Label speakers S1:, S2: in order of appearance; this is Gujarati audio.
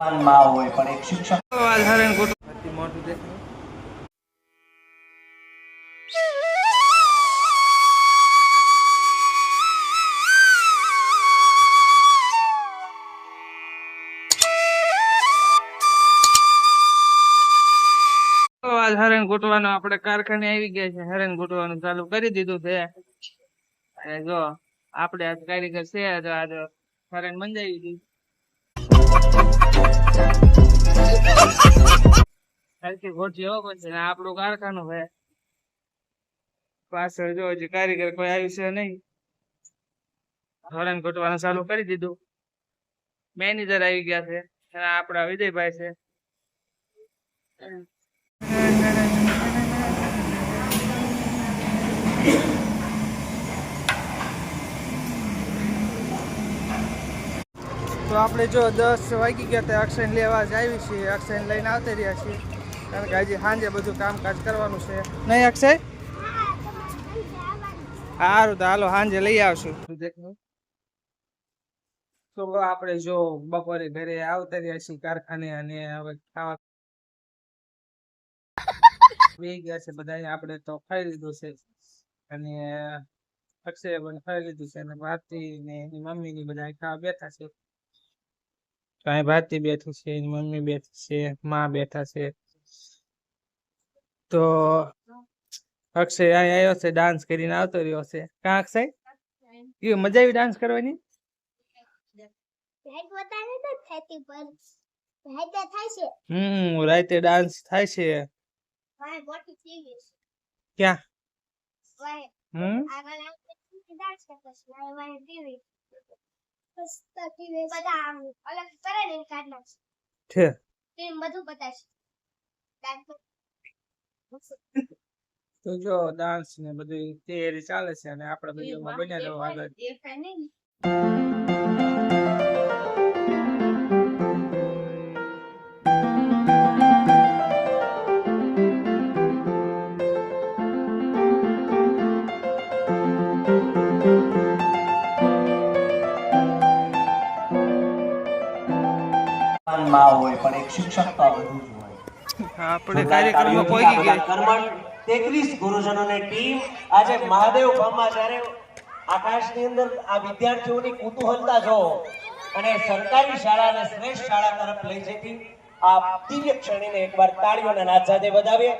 S1: માં હોય પણ એક શિક્ષક
S2: હરણ કૂટવાનું આપણે કારખાને આવી ગયા છે. હરણ ગોટવાનું ચાલુ કરી દીધું છે. અને જો આપણે આજ કારીગર છે તો આજ હરણ મંજાવી દીધું. આપણું કારખાનું છે. પાછળ જો કારીગર કોઈ આવ્યું છે નહીં. હરણ ઘટવાનું ચાલુ કરી દીધું. મેનેજર આવી ગયા છે અને આપણા વિજયભાઈ છે તો આપણે જો દસ વાગી ગયા ત્યાં અક્ષયને લેવા જ આવી છીએ. અક્ષયને લઈને આવતા રહ્યા છીએ. કારણ કે હજી સાંજે બધું કામકાજ કરવાનું છે. નહીં અક્ષય? સારું તો હાલો સાંજે લઈ આવશું. તો આપણે જો બપોરે ઘરે આવતા રહ્યા છીએ કારખાને અને હવે ખાવા બે ગયા છે બધા આપણે તો ખાઈ લીધું છે. અને અક્ષય પણ ખાઈ લીધું છે અને ભારતી ને એની મમ્મી ની બધા ખાવા બેઠા છે. કાંઈ ભારતી બેઠી છે એની મમ્મી બેઠી છે માં બેઠા છે. તો અક્ષય અહીં આવ્યો છે ડાન્સ કરીને આવતો રહ્યો છે. કાં અક્ષય? એ મજા આવી ડાન્સ કરવાની? હમ રાતે ડાન્સ થાય છે. ક્યાં? હમ?
S3: બધા આમ અલગ કરે ને કાઢ નાખશે
S2: છે.
S3: ટીમ બધું બતાવશે
S2: તો જો ડાન્સ ને બધી તૈયારી ચાલે છે અને આપણે વિડીયોમાં બન્યા રહો આગળ.
S3: દેખાય નહીં
S1: માં હોય પણ એક શિક્ષક તો બધું જ હોય.
S2: આપણે કાર્યક્રમમાં પહોંચી ગયા.
S1: કર્મણ તેત્રીસ ગુરુજનોની ટીમ આજે મહાદેવ ગામમાં જ્યારે આકાશની અંદર આ વિદ્યાર્થીઓની કુતૂહલતા જો અને સરકારી શાળાને શ્રેષ્ઠ શાળા તરફ લઈ જતી આ દિવ્ય ક્ષણીને એકવાર તાળીઓના નાદ સાથે વધાવીએ.